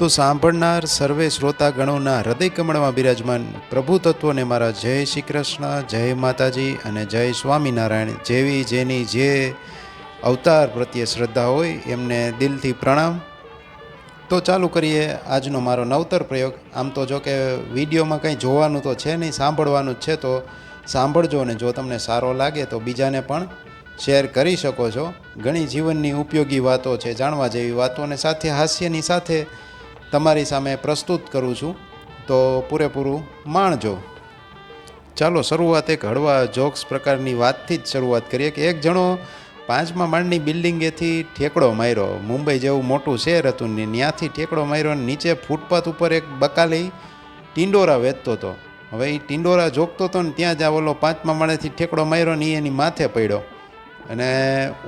તો સાંભળનાર સર્વે શ્રોતાગણોના હૃદય કમળમાં બિરાજમાન પ્રભુ તત્વોને મારા જય શ્રી કૃષ્ણ, જય માતાજી અને જય સ્વામિનારાયણ. જેવી જેની જે અવતાર પ્રત્યે શ્રદ્ધા હોય એમને દિલથી પ્રણામ. તો ચાલુ કરીએ આજનો મારો નવતર પ્રયોગ. આમ તો જો કે વિડીયોમાં કંઈ જોવાનું તો છે નહીં, સાંભળવાનું છે, તો સાંભળજો ને જો તમને સારો લાગે તો બીજાને પણ શેર કરી શકો છો. ઘણી જીવનની ઉપયોગી વાતો છે, જાણવા જેવી વાતો અને સાથે હાસ્યની સાથે તમારી સામે પ્રસ્તુત કરું છું. તો પૂરેપૂરું માણજો. ચાલો શરૂઆત એક હળવા જોક્સ પ્રકારની વાતથી જ શરૂઆત કરીએ કે એક જણો પાંચમા માળની બિલ્ડિંગેથી ઠેકડો માર્યો. મુંબઈ જેવું મોટું શહેર હતું ને ત્યાંથી ઠેકડો માર્યો અને નીચે ફૂટપાથ ઉપર એક બકાલી ટિંડોરા વેચતો હતો. હવે એ ટિંડોરા જોગતો હતો ને ત્યાં જ આ ઓલો પાંચમા માળેથી ઠેકડો માર્યો ને એની માથે પડ્યો. અને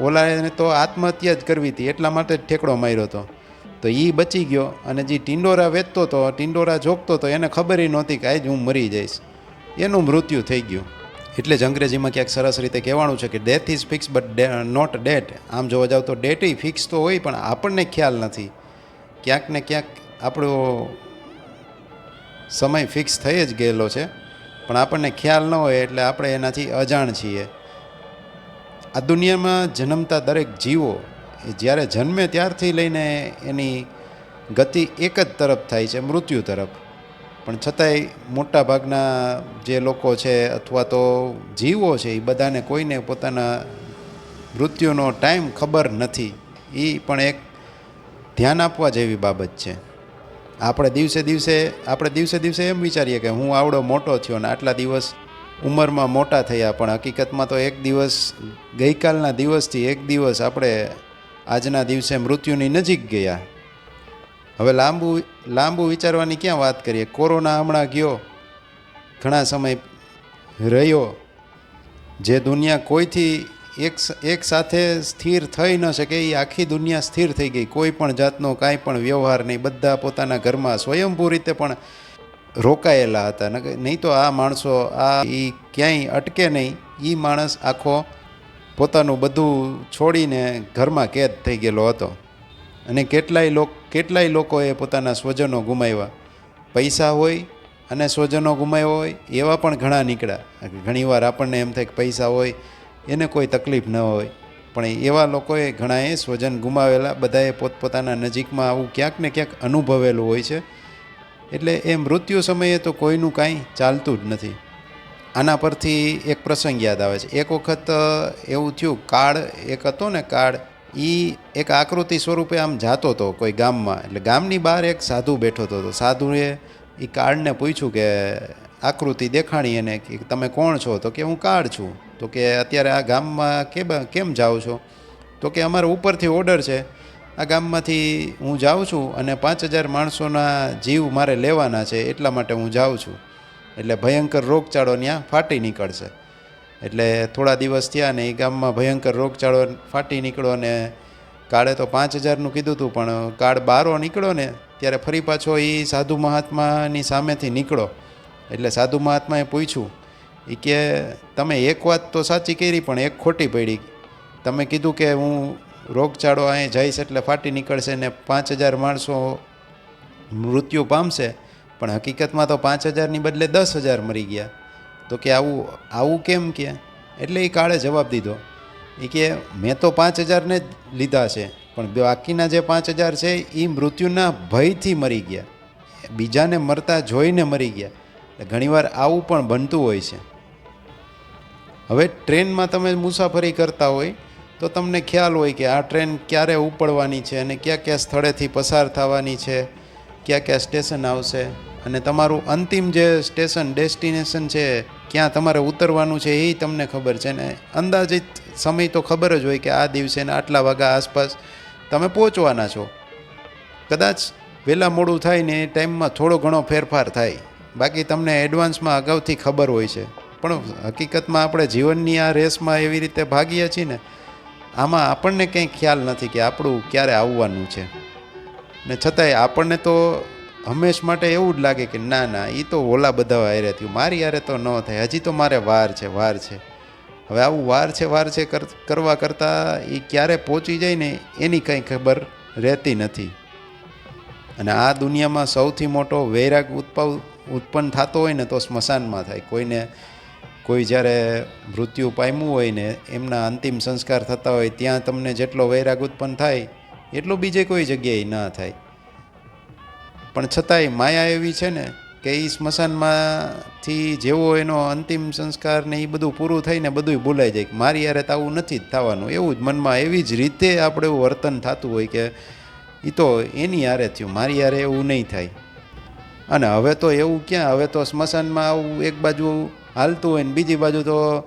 ઓલાને તો આત્મહત્યા જ કરવી હતી એટલા માટે જ ઠેકડો માર્યો હતો. તો એ બચી ગયો અને જે ટિંડોરા વેચતો હતો ટિંડોરા જોગતો હતો એને ખબર નહોતી કે આજ હું મરી જઈશ. એનું મૃત્યુ થઈ ગયું. એટલે જ અંગ્રેજીમાં ક્યાંક સરસ રીતે કહેવાનું છે કે death is fix but not date આમ જોવા જાવ તો ડેટ ફિક્સ તો હોય પણ આપણને ખ્યાલ નથી. ક્યાંક ને ક્યાંક આપણો સમય ફિક્સ થઈ જ ગયેલો છે, પણ આપણને ખ્યાલ ન હોય એટલે આપણે એનાથી અજાણ છીએ. આ દુનિયામાં જન્મતા દરેક જીવો એ જ્યારે જન્મે ત્યારથી લઈને એની ગતિ એક જ તરફ થાય છે, મૃત્યુ તરફ. પણ છતાંય મોટા ભાગના જે લોકો છે અથવા તો જીવો છે, એ બધાને કોઈને પોતાના મૃત્યુનો ટાઈમ ખબર નથી. એ પણ એક ધ્યાન આપવા જેવી બાબત છે. આપણે દિવસે દિવસે, આપણે દિવસે દિવસે એમ વિચારીએ કે હું આવડો મોટો થયો ને આટલા દિવસ ઉંમરમાં મોટા થયા, પણ હકીકતમાં તો એક દિવસ ગઈકાલના દિવસથી એક દિવસ આપણે આજના દિવસે મૃત્યુની નજીક ગયા. હવે લાંબુ લાંબુ વિચારવાની ક્યાં વાત કરીએ? કોરોના હમણાં ગયો. ઘણા સમય રહ્યો. જે દુનિયા કોઈથી એક એક સાથે સ્થિર થઈ ન શકે એ આખી દુનિયા સ્થિર થઈ ગઈ. કોઈ પણ જાતનો કાંઈ પણ વ્યવહાર નહીં. બધા પોતાના ઘરમાં સ્વયંભૂ રીતે પણ રોકાયેલા હતા. નહીં તો આ માણસો, આ એ ક્યાંય અટકે નહીં. એ માણસ આખો પોતાનું બધું છોડીને ઘરમાં કેદ થઈ ગયેલો હતો. અને કેટલાય લોક, કેટલાય લોકોએ પોતાના સ્વજનો ગુમાવ્યા. પૈસા હોય અને સ્વજનો ગુમાવ્યા હોય, એવા પણ ઘણા નીકળ્યા. ઘણીવાર આપણને એમ થાય કે પૈસા હોય, એને કોઈ તકલીફ ન હોય. પણ એવા લોકોએ ઘણાએ સ્વજન ગુમાવેલા, બધાએ પોતપોતાના નજીકમાં આવું ક્યાંક ને ક્યાંક અનુભવેલું હોય છે. એટલે એ મૃત્યુ સમયે તો કોઈનું કાંઈ ચાલતું જ નથી. આના પરથી એક પ્રસંગ યાદ આવે છે. એક વખત એવું થયું, કાળ એક હતો ને, કાળ એ એક આકૃતિ સ્વરૂપે આમ જાતો હતો કોઈ ગામમાં. એટલે ગામની બહાર એક સાધુ બેઠો હતો સાધુએ એ કાર્ડને પૂછ્યું કે, આકૃતિ દેખાણી એને કે તમે કોણ છો? તો કે, હું કાર્ડ છું. તો કે, અત્યારે આ ગામમાં કે કેમ જાઓ છો? તો કે, અમારે ઉપરથી ઓર્ડર છે. આ ગામમાંથી હું જાઉં છું અને પાંચ હજાર માણસોના જીવ મારે લેવાના છે, એટલા માટે હું જાઉં છું. એટલે ભયંકર રોગચાળો ત્યાં ફાટી નીકળશે. એટલે થોડા દિવસ થયા ને એ ગામમાં ભયંકર રોગચાળો ફાટી નીકળ્યો ને કાળે તો પાંચ હજારનું કીધું હતું પણ કાળ બારો નીકળ્યો ને ત્યારે ફરી પાછો એ સાધુ મહાત્માની સામેથી નીકળો. એટલે સાધુ મહાત્માએ પૂછ્યું એ કે તમે એક વાત તો સાચી કરી, પણ એક ખોટી પડી. તમે કીધું કે હું રોગચાળો અહીં જઈશ એટલે ફાટી નીકળશે ને પાંચ હજાર માણસો મૃત્યુ પામશે. પણ હકીકતમાં તો પાંચ હજારની બદલે દસ હજાર મરી ગયા. તો કે આવું આવું કેમ કે? એટલે એ કાળે જવાબ દીધો. એ કે, મેં તો પાંચ હજારને જ લીધા છે, પણ બાકીના જે પાંચ હજાર છે એ મૃત્યુના ભયથી મરી ગયા. બીજાને મરતા જોઈને મરી ગયા. એટલે ઘણીવાર આવું પણ બનતું હોય છે. હવે ટ્રેનમાં તમે મુસાફરી કરતા હોય, તો તમને ખ્યાલ હોય કે આ ટ્રેન ક્યારે ઉપડવાની છે અને કયા કયા સ્થળેથી પસાર થવાની છે, કયા કયા સ્ટેશન આવશે. અને તમારું અંતિમ જે સ્ટેશન, ડેસ્ટિનેશન છે, ક્યાં તમારે ઉતરવાનું છે, એ તમને ખબર છે. ને અંદાજિત સમય તો ખબર જ હોય કે આ દિવસે ને આટલા વાગ્યા આસપાસ તમે પહોંચવાના છો. કદાચ વહેલા મોડું થાય ને એ ટાઈમમાં થોડો ઘણો ફેરફાર થાય. બાકી તમને એડવાન્સમાં અગાઉથી ખબર હોય છે. પણ હકીકતમાં આપણે જીવનની આ રેસમાં એવી રીતે ભાગીએ છીએ ને, આમાં આપણને કંઈ ખ્યાલ નથી કે આપણું ક્યારે આવવાનું છે. ને છતાંય આપણને તો હંમેશ માટે એવું જ લાગે કે ના ના એ તો ઓલા બધા હારે થયું. મારી યારે તો ન થાય. હજી તો મારે વાર છે વાર છે. હવે આવું વાર છે વાર છે કર- કરવા કરતાં એ ક્યારે પહોંચી જાય ને એની કંઈ ખબર રહેતી નથી. અને આ દુનિયામાં સૌથી મોટો વૈરાગ ઉત્પાવ, ઉત્પન્ન થતો હોય ને તો સ્મશાનમાં થાય. કોઈને, કોઈ જ્યારે મૃત્યુ પામ્યું હોય ને એમના અંતિમ સંસ્કાર થતા હોય, ત્યાં તમને જેટલો વૈરાગ ઉત્પન્ન થાય, એટલો બીજે કોઈ જગ્યાએ ના થાય. પણ છતાંય માયા એવી છે ને કે એ સ્મશાનમાંથી જેવો એનો અંતિમ સંસ્કાર ને એ બધું પૂરું થઈને બધું ભૂલાઈ જાય. મારી યારે તો આવું નથી જ થવાનું. એવું જ મનમાં એવી જ રીતે આપણે એવું વર્તન થતું હોય કે એ તો એની યારે થયું. મારી યારે એવું નહીં થાય. અને હવે તો એવું ક્યાં? હવે તો સ્મશાનમાં આવું એક બાજુ હાલતું હોય ને બીજી બાજુ તો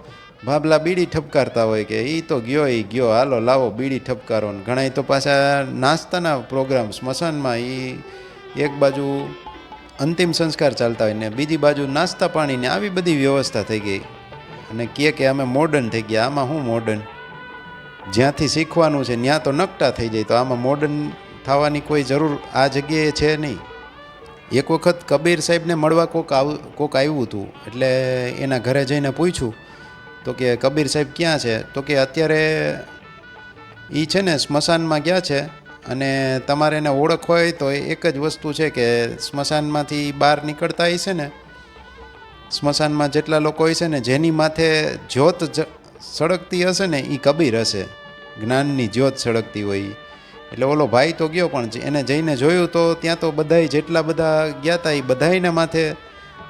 ભાભલા બીડી ઠપકારતા હોય કે એ તો ગયો એ ગયો. હાલો, લાવો, બીડી ઠપકારો ને ઘણા તો પાછા નાસ્તાના પ્રોગ્રામ સ્મશાનમાં એ એક બાજુ અંતિમ સંસ્કાર ચાલતા હોય ને બીજી બાજુ નાસ્તા પાણીને આવી બધી વ્યવસ્થા થઈ ગઈ. અને કહે કે અમે મોડર્ન થઈ ગયા. આમાં શું મોડર્ન જ્યાંથી શીખવાનું છે, ત્યાં તો નકટા થઈ જાય. તો આમાં મોડર્ન થવાની કોઈ જરૂર આ જગ્યાએ છે નહીં. એક વખત કબીર સાહેબને મળવા કોક આવ, કોક આવ્યું હતું. એટલે એના ઘરે જઈને પૂછ્યું, તો કે કબીર સાહેબ ક્યાં છે? તો કે અત્યારે એ છે ને સ્મશાનમાં ગયા છે. અને તમારે એને ઓળખ હોય તો એક જ વસ્તુ છે કે સ્મશાનમાંથી બહાર નીકળતા હશે ને, સ્મશાનમાં જેટલા લોકો છે ને, જેની માથે જ્યોત સળગતી હશે ને એ કબીર હશે. જ્ઞાનની જ્યોત સળગતી હોય. એટલે ઓલો ભાઈ તો ગયો પણ એને જઈને જોયું તો ત્યાં તો બધાય જેટલા બધા ગયા હતા એ બધાયને માથે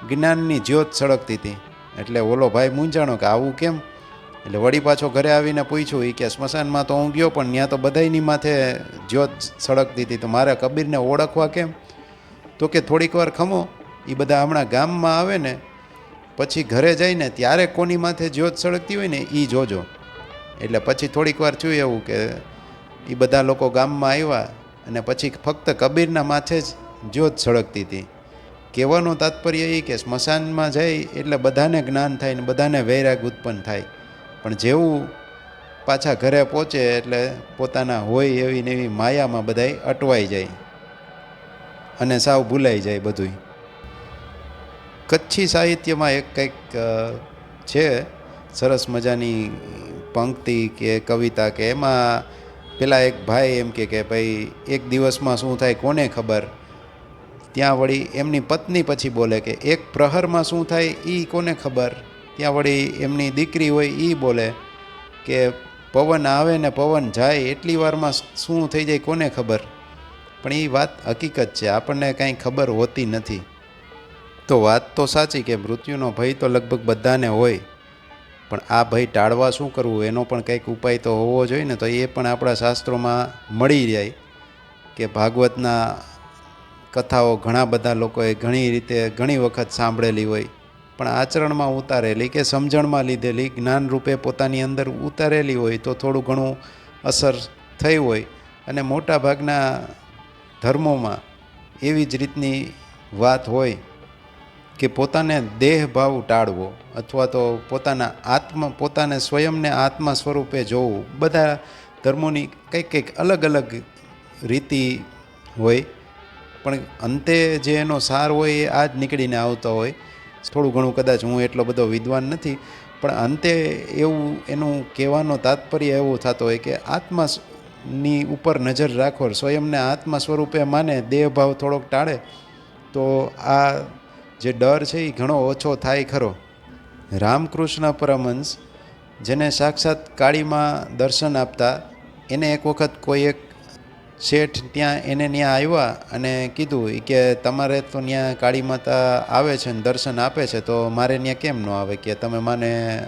જ્ઞાનની જ્યોત સળગતી હતી. એટલે ઓલો ભાઈ મૂંઝાણો કે આવું કેમ? એટલે વળી પાછો ઘરે આવીને પૂછ્યું એ કે સ્મશાનમાં તો હું ગયો, પણ ત્યાં તો બધાયની માથે જ્યોત સળગતી હતી તો મારે કબીરને ઓળખવા કેમ? તો કે થોડીક વાર ખમો એ બધા હમણાં ગામમાં આવે ને, પછી ઘરે જઈને ત્યારે કોની માથે જ્યોત સળગતી હોય ને એ જોજો. એટલે પછી થોડીક વાર થયું એવું કે એ બધા લોકો ગામમાં આવ્યા અને પછી ફક્ત કબીરના માથે જ જ્યોત સળગતી હતી. કહેવાનું તાત્પર્ય એ કે સ્મશાનમાં જાય એટલે બધાને જ્ઞાન થાય ને બધાને વૈરાગ ઉત્પન્ન થાય. પણ જેવું પાછા ઘરે પહોંચે એટલે પોતાના હોય એવી ને એવી માયામાં બધાય અટવાઈ જાય. અને સાવ ભૂલાઈ જાય બધુંય. કચ્છી સાહિત્યમાં એક કંઈક છે, સરસ મજાની પંક્તિ કે કવિતા કે એમાં પેલા એક ભાઈ એમ કે કે ભાઈ એક દિવસમાં શું થાય કોને ખબર? ત્યાં વળી એમની પત્ની પછી બોલે કે એક પ્રહરમાં શું થાય એ કોને ખબર? ત્યાં વળી એમની દીકરી હોય એ બોલે કે પવન આવે ને પવન જાય એટલી વારમાં શું થઈ જાય કોને ખબર? પણ એ વાત હકીકત છે, આપણને કાંઈ ખબર હોતી નથી. તો વાત તો સાચી કે મૃત્યુનો ભય તો લગભગ બધાને હોય. પણ આ ભય ટાળવા શું કરવું? એનો પણ કંઈક ઉપાય તો હોવો જોઈએ ને તો એ પણ આપણા શાસ્ત્રોમાં મળી જાય કે ભાગવતના કથાઓ ઘણા બધા લોકોએ ઘણી રીતે ઘણી વખત સાંભળેલી હોય. પણ આચરણમાં ઉતારેલી કે સમજણમાં લીધેલી જ્ઞાન રૂપે પોતાની અંદર ઉતારેલી હોય તો થોડું ઘણું અસર થઈ હોય. અને મોટા ભાગના ધર્મોમાં એવી જ રીતની વાત હોય કે પોતાને દેહ ભાવ ટાળવો અથવા તો પોતાના આત્મ, પોતાને સ્વયંને આત્મા સ્વરૂપે જોવું. બધા ધર્મોની કંઈક કંઈક અલગ અલગ રીતિ હોય. પણ અંતે જે એનો સાર હોય એ આ જ નીકળીને આવતો હોય. થોડું ઘણું કદાચ હું એટલો બધો વિદ્વાન નથી, પણ અંતે એવું, એનું કહેવાનો તાત્પર્ય એવો થતો હોય કે આત્મા ની ઉપર નજર રાખો, સ્વયંને આત્મા સ્વરૂપે માને, દેહભાવ થોડોક ટાળે, તો આ જે ડર છે એ ઘણો ઓછો થાય ખરો. રામકૃષ્ણ પરમહંસ જેને સાક્ષાત કાળીમાં દર્શન આપતા, એને એક વખત કોઈ એક શેઠ ત્યાં એને ત્યાં આવ્યા અને કીધું કે તમારે તો ત્યાં કાળી માતા આવે છે ને દર્શન આપે છે, તો મારે ત્યાં કેમ ન આવે? કે તમે મને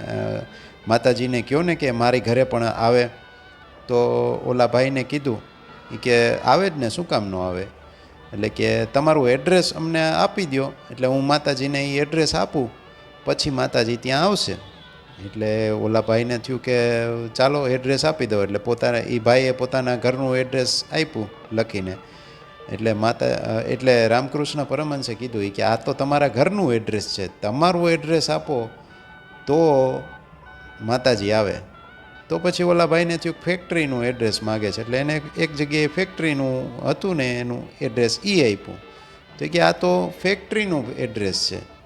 માતાજીને કહો ને કે મારી ઘરે પણ આવે. તો ઓલા ભાઈને કીધું કે આવે જ ને, શું કામ ન આવે? એટલે કે તમારું એડ્રેસ અમને આપી દો એટલે હું માતાજીને એ એડ્રેસ આપું, પછી માતાજી ત્યાં આવશે. એટલે ઓલા ભાઈને થયું કે ચાલો એડ્રેસ આપી દો એટલે પોતાના એ ભાઈએ પોતાના ઘરનું એડ્રેસ આપ્યું લખીને. એટલે માતા, એટલે રામકૃષ્ણ પરમહંસે કીધું એ કે આ તો તમારા ઘરનું એડ્રેસ છે. તમારું એડ્રેસ આપો તો માતાજી આવે. તો પછી ઓલા ભાઈને થયું ફેક્ટરીનું એડ્રેસ માગે છે. એટલે એને એક જગ્યાએ ફેક્ટરીનું હતું ને એનું એડ્રેસ એ આપ્યું. તો કે આ તો ફેક્ટરીનું એડ્રેસ છે.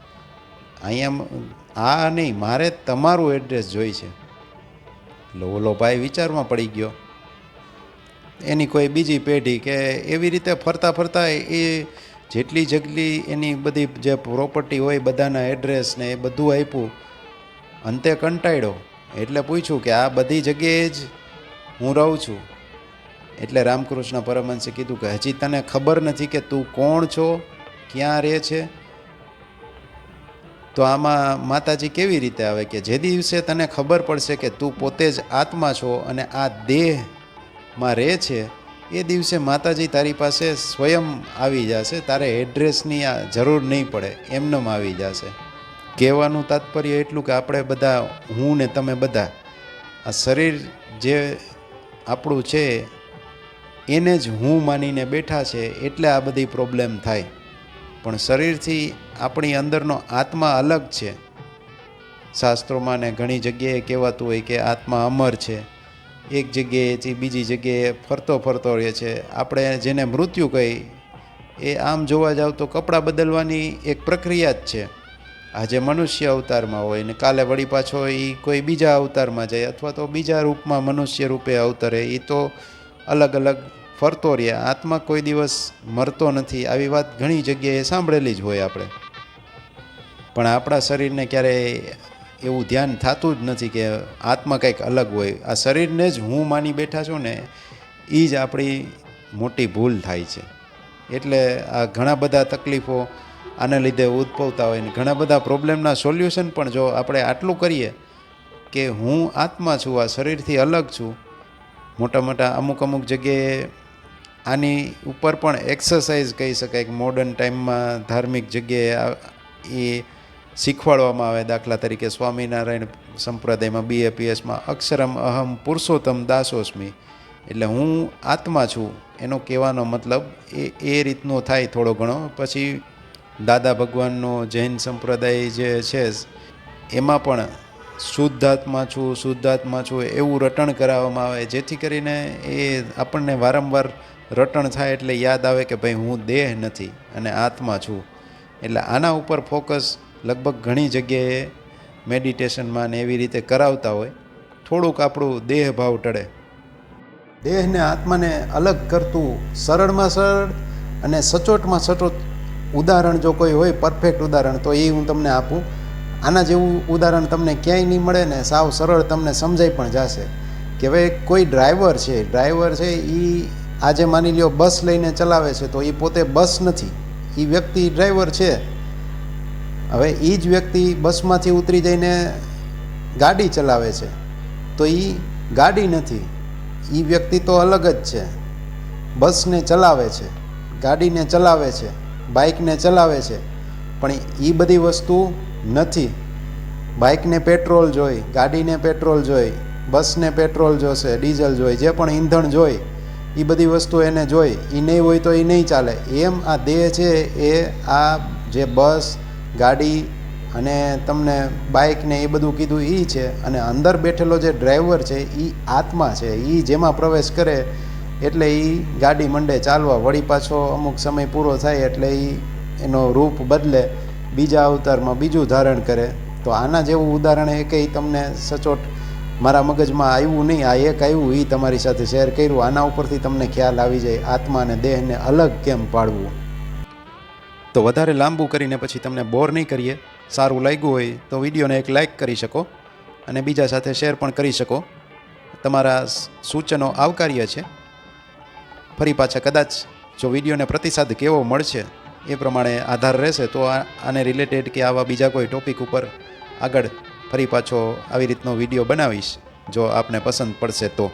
અહીંયા આ નહીં, મારે તમારું એડ્રેસ જોઈ છે. એટલે ઓલો ભાઈ વિચારમાં પડી ગયો. એની કોઈ બીજી પેઢી કે એવી રીતે ફરતા ફરતા એ જેટલી જગલી એની બધી જે પ્રોપર્ટી હોય બધાના એડ્રેસ ને એ બધું આપ્યું. અંતે કંટાળ્યો. એટલે પૂછ્યું કે આ બધી જગ્યાએ જ હું રહું છું. એટલે રામકૃષ્ણ પરમહંસે કીધું કે હજી તને ખબર નથી કે તું કોણ છો, ક્યાં રહે છે? તો આમાં માતાજી કેવી રીતે આવે કે જે દિવસે તને ખબર પડશે કે તું પોતે જ આત્મા છો અને આ દેહમાં રહે છે, એ દિવસે માતાજી તારી પાસે સ્વયં આવી જશે. તારે એડ્રેસની જરૂર નહીં પડે. એમનેમ આવી જશે. કહેવાનું તાત્પર્ય એટલું કે આપણે બધા હું ને તમે બધા, આ શરીર જે આપણું છે, એને જ હું માનીને બેઠા છે, એટલે આ બધી પ્રોબ્લેમ થાય. પણ શરીરથી આપણી અંદરનો આત્મા અલગ છે. શાસ્ત્રોમાં ને ઘણી જગ્યાએ કહેવાતું હોય કે આત્મા અમર છે. એક જગ્યાએથી બીજી જગ્યાએ ફરતો ફરતો રહે છે. આપણે જેને મૃત્યુ કહી, એ આમ જોવા જાવ તો કપડાં બદલવાની એક પ્રક્રિયા જ છે. આજે મનુષ્ય અવતારમાં હોય ને કાલે વળી પાછો એ કોઈ બીજા અવતારમાં જાય અથવા તો બીજા રૂપમાં મનુષ્ય રૂપે અવતરે, એ તો અલગ અલગ ફરતો રહે આત્મા કોઈ દિવસ મરતો નથી. આવી વાત ઘણી જગ્યાએ સાંભળેલી જ હોય આપણે. પણ આપણા શરીરને ક્યારેય એવું ધ્યાન થતું જ નથી કે આત્મા કંઈક અલગ હોય. આ શરીરને જ હું માની બેઠા છું ને એ જ આપણી મોટી ભૂલ થાય છે. એટલે આ ઘણા બધા તકલીફો આને લીધે ઉદ્ભવતા હોય ને ઘણા બધા પ્રોબ્લેમના સોલ્યુશન પણ જો આપણે આટલું કરીએ કે હું આત્મા છું, આ શરીરથી અલગ છું મોટા મોટા અમુક અમુક જગ્યાએ આની ઉપર પણ એક્સરસાઇઝ કહી શકાય કે મોડર્ન ટાઈમમાં ધાર્મિક જગ્યાએ એ શીખવાડવામાં આવે. દાખલા તરીકે સ્વામિનારાયણ સંપ્રદાયમાં બીએપીએસમાં અક્ષરમ અહમ પુરુષોત્તમ દાસોસ્મી. એટલે હું આત્મા છું. એનો કહેવાનો મતલબ એ એ રીતનો થાય થોડો ઘણો. પછી દાદા ભગવાનનો જૈન સંપ્રદાય જે છે, એમાં પણ શુદ્ધાત્મા છું શુદ્ધાત્મા છું એવું રટણ કરાવવામાં આવે. જેથી કરીને એ આપણને વારંવાર રટણ થાય એટલે યાદ આવે કે ભાઈ હું દેહ નથી અને આત્મા છું. એટલે આના ઉપર ફોકસ લગભગ ઘણી જગ્યાએ મેડિટેશનમાં ને એવી રીતે કરાવતા હોય. થોડુંક આપણું દેહ ભાવ ટળે. દેહને આત્માને અલગ કરતું સરળમાં સરળ અને સચોટમાં સચોટ ઉદાહરણ જો કોઈ હોય પરફેક્ટ ઉદાહરણ, તો એ હું તમને આપું. આના જેવું ઉદાહરણ તમને ક્યાંય નહીં મળે ને સાવ સરળ તમને સમજાઈ પણ જશે. કે હવે કોઈ ડ્રાઈવર છે ડ્રાઈવર છે એ આજે માની લ્યો બસ લઈને ચલાવે છે, તો એ પોતે બસ નથી. એ વ્યક્તિ ડ્રાઈવર છે. હવે એ જ વ્યક્તિ બસમાંથી ઉતરી જઈને ગાડી ચલાવે છે, તો એ ગાડી નથી. એ વ્યક્તિ તો અલગ જ છે. બસને ચલાવે છે, ગાડીને ચલાવે છે, બાઇકને ચલાવે છે, પણ એ બધી વસ્તુ નથી. બાઇકને પેટ્રોલ જોઈ, ગાડીને પેટ્રોલ જોઈ, બસને પેટ્રોલ જોશે, ડીઝલ જોઈ, જે પણ ઈંધણ જોઈ એ બધી વસ્તુ એને જોઈ. એ નહીં હોય તો એ નહીં ચાલે. એમ આ દેહ છે એ આ જે બસ, ગાડી અને તમને બાઇક ને એ બધું કીધું એ છે અને અંદર બેઠેલો જે ડ્રાઈવર છે એ આત્મા છે. એ જેમાં પ્રવેશ કરે એટલે એ ગાડી મંડે ચાલવા. વળી પાછો અમુક સમય પૂરો થાય એટલે એ એનો રૂપ બદલે બીજા અવતારમાં બીજું ધારણ કરે. તો આના જેવું ઉદાહરણ એ કંઈ તમને સચોટ મારા મગજમાં આવ્યું નહીં, આ એક આવ્યું એ તમારી સાથે શેર કર્યું. આના ઉપરથી તમને ખ્યાલ આવી જાય, આત્મા અને દેહને અલગ કેમ પાડવું? તો વધારે લાંબુ કરીને પછી તમને બોર નહીં કરીએ, સારું લાગ્યું હોય તો વિડીયોને એક લાઈક કરી શકો અને બીજા સાથે શેર પણ કરી શકો. તમારા સૂચનો આવકાર્ય છે. ફરી પાછા કદાચ જો વિડીયોને પ્રતિસાદ કેવો મળશે એ પ્રમાણે આધાર રહેશે, તો આને રિલેટેડ કે આવા બીજા કોઈ ટોપિક ઉપર આગળ ફરી પાછો આવી રીતનો વીડિયો બનાવીશ. જો આપને પસંદ પડશે તો.